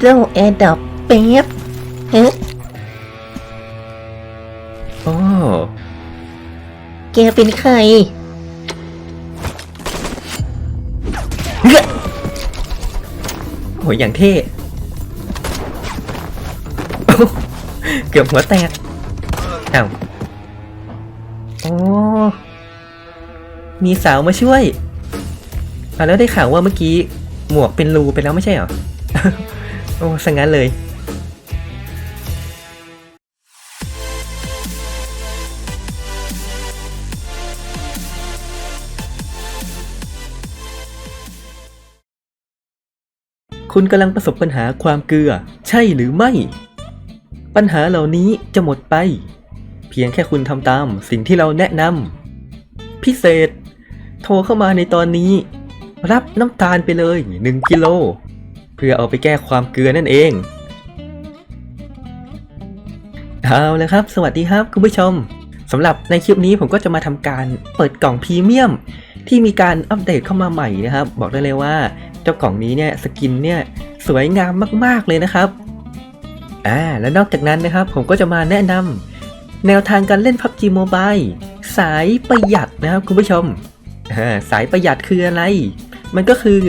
เจ้าแอร์ดับเป๊บเฮ้ยโอ้แกเป็นใครโหอย่างเท่ เกือบหัวแตกอ้าวโอ้ มีสาวมาช่วยอะแล้วได้ข่าวว่าเมื่อกี้ หมวกเป็นรูไปแล้วไม่ใช่เหรอโอ้สังงั้นเลยคุณกำลังประสบปัญหาความเกลือ ใช่หรือไม่ ปัญหาเหล่านี้จะหมดไป เพียงแค่คุณทำตามสิ่งที่เราแนะนำพิเศษ โทรเข้ามาในตอนนี้ รับน้ำตาลไปเลย 1 กิโล เพื่อเอาไปแก้ความเกลือนั่นเอง เอาละครับ สวัสดีครับคุณผู้ชมสำหรับในคลิปนี้ผมก็จะมาทำการเปิดกล่องพรีเมียม ที่มีการอัปเดตเข้ามาใหม่นะครับ บอกได้เลยว่าเจ้ากล่องนี้เนี่ยสกินเนี่ยสวยงามมากๆเลยนะครับอ่าและนอกจากนั้นนะครับผมก็จะมาแนะนำแนวทางการเล่น PUBG Mobile สายประหยัดนะครับคุณผู้ชมสายประหยัดคืออะไร มันก็คือ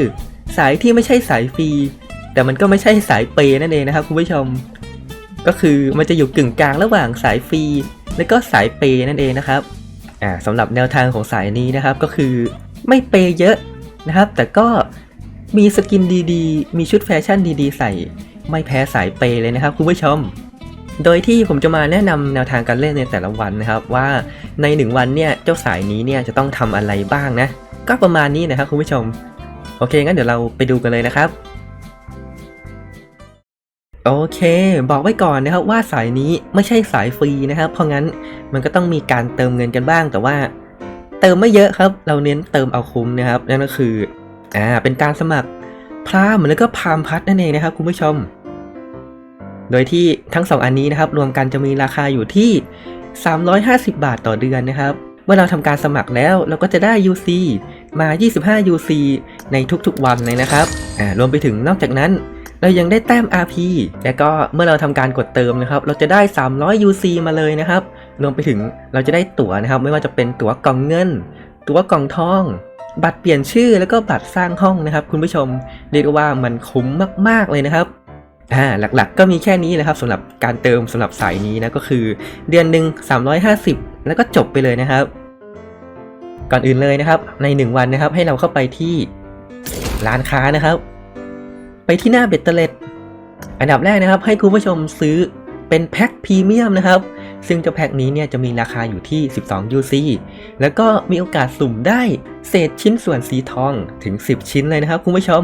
สายที่ไม่ใช่สายฟรี แต่มันก็ไม่ใช่สายเปย์นั่นเองนะครับคุณผู้ชม ก็คือมันจะอยู่กึ่งกลางระหว่างสายฟรีและก็สายเปย์นั่นเองนะครับอ่าสำหรับแนวทางของสายนี้นะครับก็คือไม่เปย์เยอะนะครับ แต่ก็มีสกินดีๆ มีชุดแฟชั่นดีๆ ใส่ ไม่แพ้สายเปย์เลยนะครับคุณผู้ชมโดยที่ผมจะมาแนะนำแนวทางการเล่นในแต่ละวันนะครับ ว่าในหนึ่งวันเนี่ยเจ้าสายนี้เนี่ยจะต้องทำอะไรบ้างนะ ก็ประมาณนี้นะครับคุณผู้ชม โอเคงั้นเดี๋ยวเราไปดูกันเลยนะครับ โอเค บอกไว้ก่อนนะครับว่าสายนี้ไม่ใช่สายฟรีนะครับ เพราะงั้นมันก็ต้องมีการเติมเงินกันบ้าง แต่ว่า เติมไม่เยอะครับ เราเน้นเติมเอาคุ้มนะครับ นั่นก็คืออ่าเป็นการสมัครพรามแล้วก็พรามพัทนั่นเองนะครับ คุณผู้ชม โดยที่ทั้งสองอันนี้นะครับ รวมกันจะมีราคาอยู่ที่ 350 บาทต่อเดือนนะครับ เมื่อเราทำการสมัครแล้วเราก็จะได้ UC มา 25 UC ในทุกๆวันเลยนะครับอ่ารวมไปถึงนอกจากนั้น เรายังได้แต้ม RP แล้วก็เมื่อเราทำการกดเติมนะครับ เราจะได้ 300 UC มาเลยนะครับ รวมไปถึงเราจะได้ตั๋วนะครับ ไม่ว่าจะเป็นตั๋วกล่องเงิน ตั๋วกล่องทอง บัตรเปลี่ยนชื่อแล้วก็บัตรสร้างห้องนะครับ คุณผู้ชมเรียกได้ว่ามันคุ้มมากๆเลยนะครับอ่าหลักๆ ก็มีแค่นี้นะครับสำหรับการเติมสำหรับสายนี้นะก็คือ เดือนหนึ่ง350 แล้วก็จบไปเลยนะครับ ก่อนอื่นเลยนะครับ ใน 1 วันนะครับให้เราเข้าไปที่ร้านค้านะครับ ไปที่หน้าเบ็ดเตล็ด อันดับแรกนะครับ ให้คุณผู้ชมซื้อเป็นแพ็คพรีเมียมนะครับ ซึ่งเจ้าแพ็คนี้เนี่ยจะมีราคาอยู่ที่ 12 UC แล้วก็มีโอกาสสุ่มได้เศษชิ้นส่วนสีทองถึง 10 ชิ้นเลยนะครับคุณผู้ชม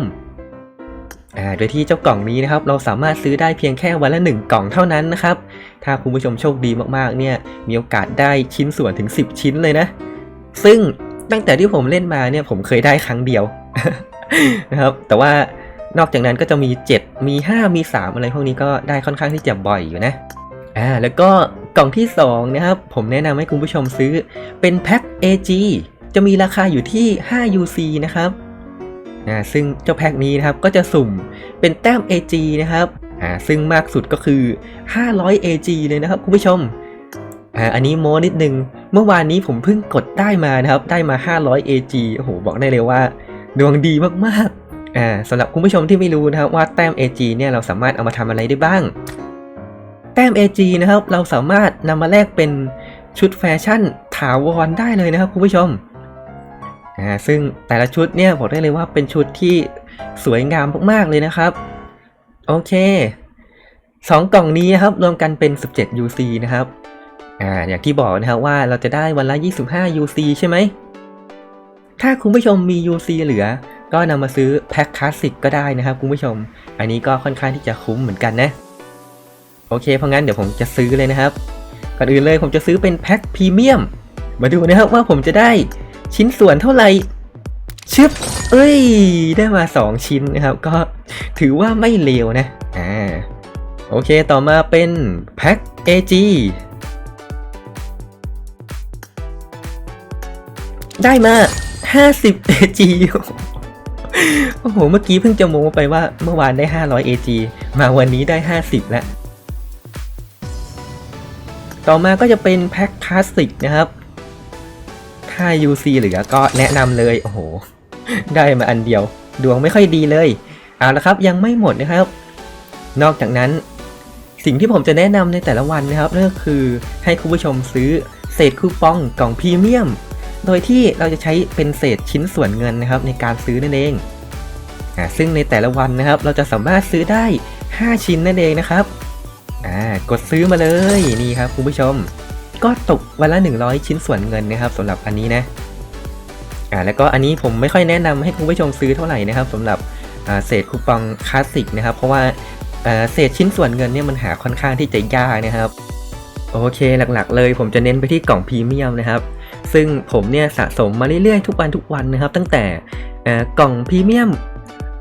โดยที่เจ้ากล่องนี้นะครับเราสามารถซื้อได้เพียงแค่วันละ 1 กล่องเท่านั้นนะครับ ถ้าคุณผู้ชมโชคดีมากๆเนี่ยมีโอกาสได้ชิ้นส่วนถึง 10 ชิ้นเลยนะ ซึ่งตั้งแต่ที่ผมเล่นมาเนี่ยผมเคยได้ครั้งเดียวนะครับ แต่ว่า นอกจากนั้นก็จะมี 7 มี 5 มี 3 อะไรพวกนี้ก็ได้ค่อนข้างที่จะบ่อยอยู่นะอ่าแล้วก็กล่องที่ 2 นะครับ ผมแนะนำให้คุณผู้ชมซื้อเป็นแพ็ค AG จะมีราคาอยู่ที่ 5 UC นะครับอ่าซึ่งเจ้าแพ็คนี้นะครับก็จะสุ่มเป็นแต้ม AG นะครับอ่าซึ่งมากสุดก็คือ 500 AG เลยนะครับคุณผู้ชมอ่าอันนี้โม้นิดนึง เมื่อวานนี้ผมเพิ่งกดได้มานะครับ ได้มา 500 AG โอ้โหบอกได้เลยว่า ดวงดีมากๆ อ่าสำหรับคุณผู้ชมที่ไม่รู้นะครับว่าแต้ม AG เนี่ยเราสามารถเอามาทำอะไรได้บ้าง แต้ม AG นะครับเราสามารถนำมาแลกเป็นชุดแฟชั่นถาวรได้เลยนะครับคุณผู้ชมอ่าซึ่งแต่ละชุดเนี่ยบอกได้เลยว่าเป็นชุดที่สวยงามมากๆเลยนะครับ โอเคสองกล่องนี้นะครับรวมกันเป็น 17 UC นะครับอ่าอย่างที่บอกนะครับว่าเราจะได้วันละ 25 UC ใช่ไหมถ้าคุณผู้ชมมี UC เหลือ ก็นำมาซื้อแพ็คคลาสสิกก็ได้นะครับคุณผู้ชม อันนี้ก็ค่อนข้างที่จะคุ้มเหมือนกันนะ โอเคเพราะงั้นเดี๋ยวผมจะซื้อเลยนะครับ ก่อนอื่นเลยผมจะซื้อเป็นแพ็คพรีเมียม มาดูนะครับว่าผมจะได้ชิ้นส่วนเท่าไหร่ชึบเอ้ย ได้มา 2 ชิ้นนะครับ ก็ถือว่าไม่เลวนะ อ่า โอเค ต่อมาเป็นแพ็ค AG ได้มา 50 AG โอ้โห เมื่อกี้เพิ่งจะโม้ไปว่าเมื่อวานได้ 500 AG มาวันนี้ได้ 50 แล้ว ต่อมาก็จะเป็นแพ็คคลาสสิกนะครับ ถ้า UC เหลือก็แนะนำเลย โอ้โห ได้มาอันเดียว ดวงไม่ค่อยดีเลย เอาละครับยังไม่หมดนะครับ นอกจากนั้น สิ่งที่ผมจะแนะนำในแต่ละวันนะครับนั่นก็คือให้คุณผู้ชมซื้อเศษคูปองกล่องพรีเมียม โดยที่เราจะใช้เป็นเศษชิ้นส่วนเงินนะครับในการซื้อนั่นเองอ่าซึ่งในแต่ละวันนะครับเราจะสามารถซื้อได้ 5 ชิ้นนั่นเองนะครับอ่ากดซื้อมาเลยนี่ครับคุณผู้ชม ก็ตกวันละ 100 ชิ้นส่วนเงินนะครับสำหรับอันนี้นะอ่าแล้วก็อันนี้ผมไม่ค่อยแนะนำให้คุณผู้ชมซื้อเท่าไหร่นะครับสำหรับเศษคูปองคลาสสิกนะครับ เพราะว่าเศษชิ้นส่วนเงินเนี่ยมันหาค่อนข้างที่จะยากนะครับ โอเคหลักๆ เลยผมจะเน้นไปที่กล่องพรีเมียมนะครับ ซึ่งผมเนี่ยสะสมมาเรื่อยๆทุกวันทุกวันนะครับ ตั้งแต่กล่องพรีเมียม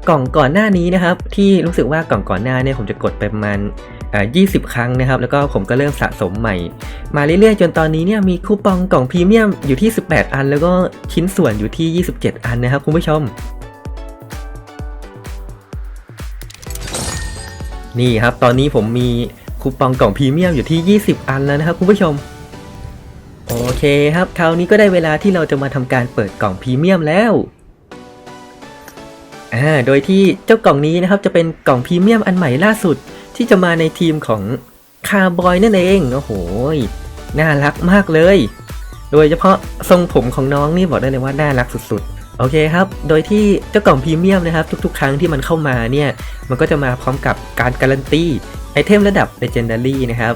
กล่องก่อนหน้านี้นะครับ ที่รู้สึกว่ากล่องก่อนหน้าเนี่ยผมจะกดไปประมาณ20 ครั้งนะครับ แล้วก็ผมก็เริ่มสะสมใหม่ มาเรื่อยๆ จนตอนนี้เนี่ยมีคูปองกล่องพรีเมียมอยู่ที่ 18 อัน แล้วก็ชิ้นส่วนอยู่ที่ 27 อันนะครับคุณผู้ชม นี่ครับตอนนี้ผมมีคูปองกล่องพรีเมียมอยู่ที่ 20 อันแล้วนะครับคุณผู้ชม โอเคครับ คราวนี้ก็ได้เวลาที่เราจะมาทำการเปิดกล่องพรีเมียมแล้วอ่าโดยที่เจ้ากล่องนี้นะครับจะเป็นกล่องพรีเมียมอันใหม่ล่าสุดที่จะมาในทีมของคาร์บอยนั่นเองโอ้โหน่ารักมากเลย โดยเฉพาะทรงผมของน้องนี่บอกได้เลยว่าน่ารักสุดๆ โอเคครับ โดยที่เจ้ากล่องพรีเมียมนะครับ ทุกๆ ครั้งที่มันเข้ามาเนี่ย มันก็จะมาพร้อมกับการการันตีไอเทมระดับ Legendary นะครับ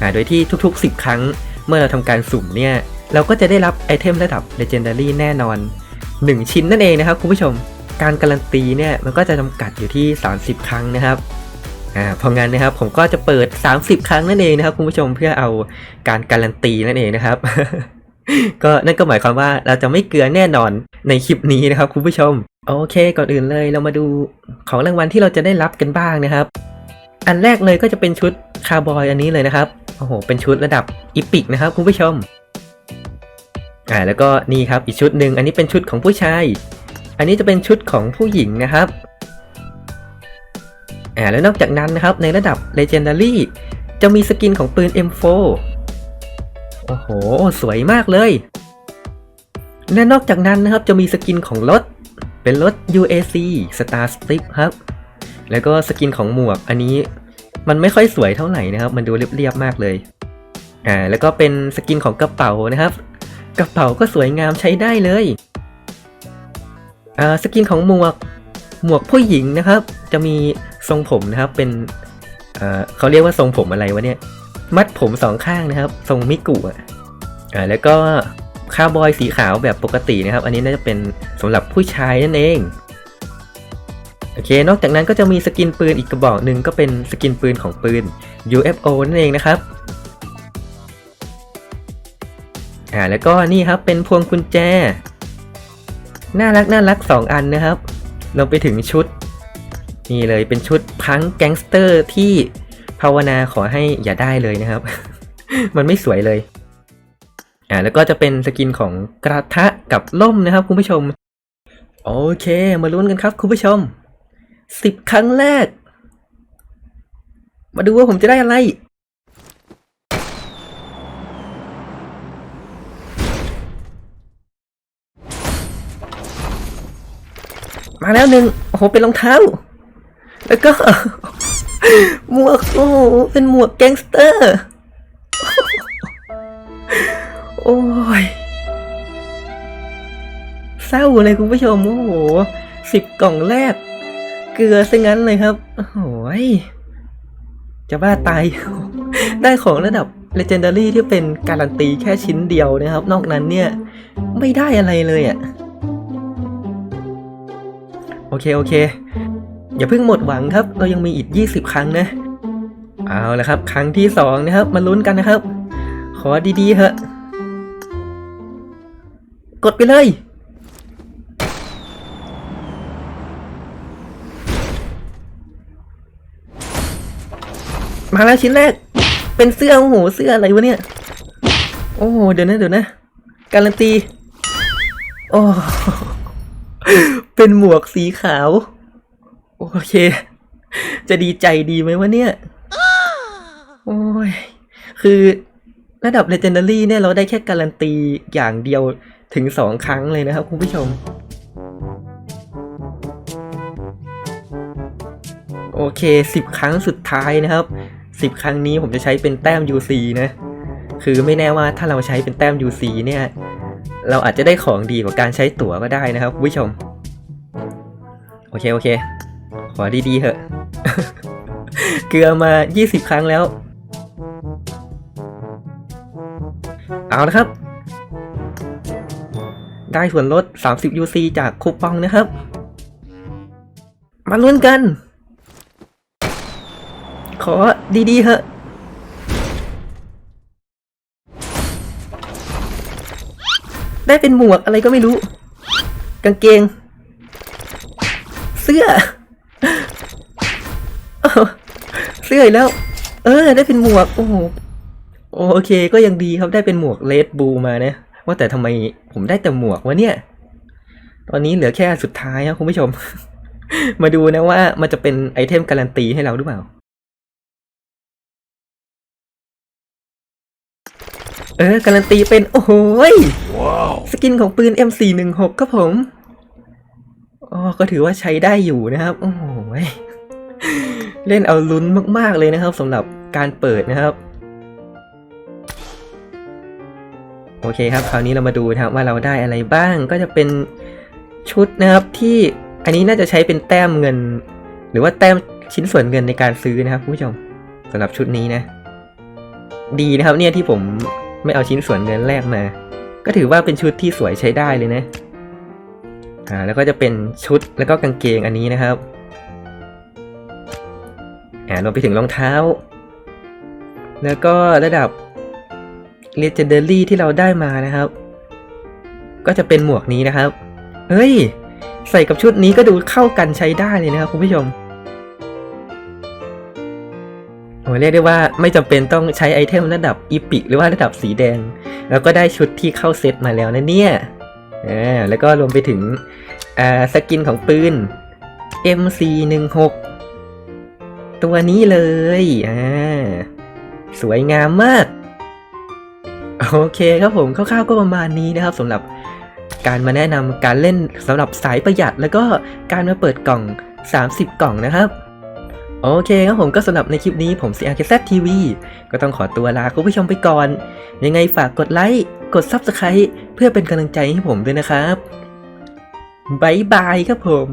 อ่าโดยที่ทุกๆ 10 ครั้ง เมื่อเราทำการสุ่มเนี่ย เราก็จะได้รับไอเทมระดับ Legendary แน่นอน 1 ชิ้นนั่นเองนะครับคุณผู้ชม การการันตีเนี่ยมันก็จะจำกัดอยู่ที่ 30 ครั้งนะครับอ่าเพราะงั้นนะครับผมก็จะเปิด 30 ครั้งนั่นเองนะครับคุณผู้ชมเพื่อเอาการการันตีนั่นเองนะครับ ก็นั่นก็หมายความว่าเราจะไม่เกลือแน่นอนในคลิปนี้นะครับคุณผู้ชม โอเค ก่อนอื่นเลยเรามาดูของรางวัลที่เราจะได้รับกันบ้างนะครับ อันแรกเลยก็จะเป็นชุดคาร์บอยอันนี้เลยนะครับ โอ้โห เป็นชุดระดับอีพิกนะครับคุณผู้ชม อ่า แล้วก็นี่ครับอีกชุดหนึ่งอันนี้เป็นชุดของผู้ชาย อันนี้จะเป็นชุดของผู้หญิงนะครับ อ่า แล้วนอกจากนั้นนะครับในระดับ Legendary จะมีสกินของปืน M4 โอ้โห สวยมากเลย และนอกจากนั้นนะครับจะมีสกินของรถ เป็นรถ UAC Star Strip ครับ แล้วก็สกินของหมวกอันนี้ มันไม่ค่อยสวยเท่าไหร่นะครับ มันดูเรียบๆมากเลย อ่า แล้วก็เป็นสกินของกระเป๋านะครับ กระเป๋าก็สวยงามใช้ได้เลย อ่า สกินของหมวก หมวกผู้หญิงนะครับ จะมีทรงผมนะครับ เป็น อ่อเขาเรียกว่าทรงผมอะไรวะเนี่ย มัดผมสองข้างนะครับ ทรงมิกุอะ อ่า แล้วก็คาร์บอยสีขาวแบบปกตินะครับ อันนี้น่าจะเป็นสำหรับผู้ชายนั่นเอง โอเค นอกจากนั้นก็จะมีสกินปืนอีกกระบอกหนึ่งก็เป็นสกินปืนของปืน UFO นั่นเองนะครับอ่าแล้วก็นี่ครับเป็นพวงกุญแจ น่ารักน่ารักสองอันนะครับลงไปถึงชุด นี่เลยเป็นชุดพังแก๊งสเตอร์ที่ภาวนาขอให้อย่าได้เลยนะครับ มันไม่สวยเลยอ่าแล้วก็จะเป็นสกินของกระทะกับล่มนะครับคุณผู้ชม โอเค มาลุ้นกันครับคุณผู้ชม สิบครั้งแรก มาดูว่าผมจะได้อะไร มาแล้วหนึ่งโอ้โห เป็นรองเท้า แล้วก็ หมวก โอ้โห เป็นหมวกแก๊งสเตอร์ โอ้ยเศร้าเลยคุณผู้ชม โอ้โหสิบกล่องแรก เกลือซะงั้นเลยครับโอ้ยจะบ้าตาย ได้ของระดับ Legendary ที่เป็นการันตีแค่ชิ้นเดียวนะครับ นอกนั้นเนี่ย ไม่ได้อะไรเลยอะ่ะ โอเค โอเค อย่าเพิ่งหมดหวังครับ เรายังมีอีก 20 ครั้งนะ เอาละครับ ครั้งที่ 2 นะครับ มาลุ้นกันนะครับ ขอดีๆเถอะ กดไปเลย มาแล้วชิ้นแรก เป็นเสื้อโอ้โหเสื้ออะไรวะเนี่ย โอ้โหเดี๋ยวนะเดี๋ยวนะ การันตี โอ้เป็นหมวกสีขาว โอเค จะดีใจดีไหมวะเนี่ย โอ้ย คือระดับ Legendary เนี่ยเราได้แค่การันตีอย่างเดียวถึงสองครั้งเลยนะครับคุณผู้ชม โอเคสิบครั้งสุดท้ายนะครับ สิบครั้งนี้ผมจะใช้เป็นแต้ม UC นะ คือไม่แน่ว่าถ้าเราใช้เป็นแต้ม UC เนี่ย เราอาจจะได้ของดีกว่าการใช้ตั๋วก็ได้นะครับผู้ชม โอเค โอเค ขอดีๆเถอะ เกลือมา 20 ครั้งแล้ว เอาละครับ ได้ส่วนลด 30 UC จากคูปองนะครับ มาลุ้นกัน อดีๆเถอะได้เป็นหมวกอะไรก็ไม่รู้ กางเกง เสื้อเอเสื้ออีกแล้ว เออ ได้เป็นหมวก โอ้โหโอเค ก็ยังดีครับได้เป็นหมวกเลดบูมานะว่าแต่ทำไมผมได้แต่หมวกวะเนี่ย ตอนนี้เหลือแค่สุดท้ายครับคุณผู้ชม มาดูนะว่ามันจะเป็นไอเทมการันตีให้เราหรือเปล่า เออ การันตีเป็น โอ้โหยสกินของปืน M416 ครับผมอ๋อก็ถือว่าใช้ได้อยู่นะครับ โอ้โหยเล่นเอาลุ้นมาก ๆ เลยนะครับสำหรับการเปิดนะครับ โอเคครับ คราวนี้เรามาดูนะครับว่าเราได้อะไรบ้างก็จะเป็นชุดนะครับที่อันนี้น่าจะใช้เป็นแต้มเงิน หรือว่าแต้มชิ้นส่วนเงินในการซื้อนะครับคุณผู้ชมสำหรับชุดนี้นะ ดีนะครับเนี่ยที่ผม ไม่เอาชิ้นส่วนเงินแรกมา ก็ถือว่าเป็นชุดที่สวยใช้ได้เลยนะอ่าแล้วก็จะเป็นชุดแล้วก็กางเกงอันนี้นะครับอ่ารวมไปถึงรองเท้า แล้วก็ระดับ Legendary ที่เราได้มานะครับ ก็จะเป็นหมวกนี้นะครับ เฮ้ย ใส่กับชุดนี้ก็ดูเข้ากันใช้ได้เลยนะครับคุณผู้ชม เรียกได้ว่าไม่จำเป็นต้องใช้ไอเทมระดับอีพิกหรือว่าระดับสีแดง แล้วก็ได้ชุดที่เข้าเซตมาแล้วนะเนี่ยอ่าแล้วก็รวมไปถึงอ่าสกินของปืน MC16 ตัวนี้เลยอ่าสวยงามมาก โอเคครับผมคร่าวๆก็ประมาณนี้นะครับสำหรับการมาแนะนำการเล่นสำหรับสายประหยัด แล้วก็การมาเปิดกล่อง 30 กล่องนะครับ โอเคครับผมก็สำหรับในคลิปนี้ผม CRKZ TV ก็ต้องขอตัวลาคุณผู้ชมไปก่อน ยังไงฝากกดไลค์กด Subscribe เพื่อเป็นกำลังใจให้ผมด้วยนะครับบ๊ายบายครับผม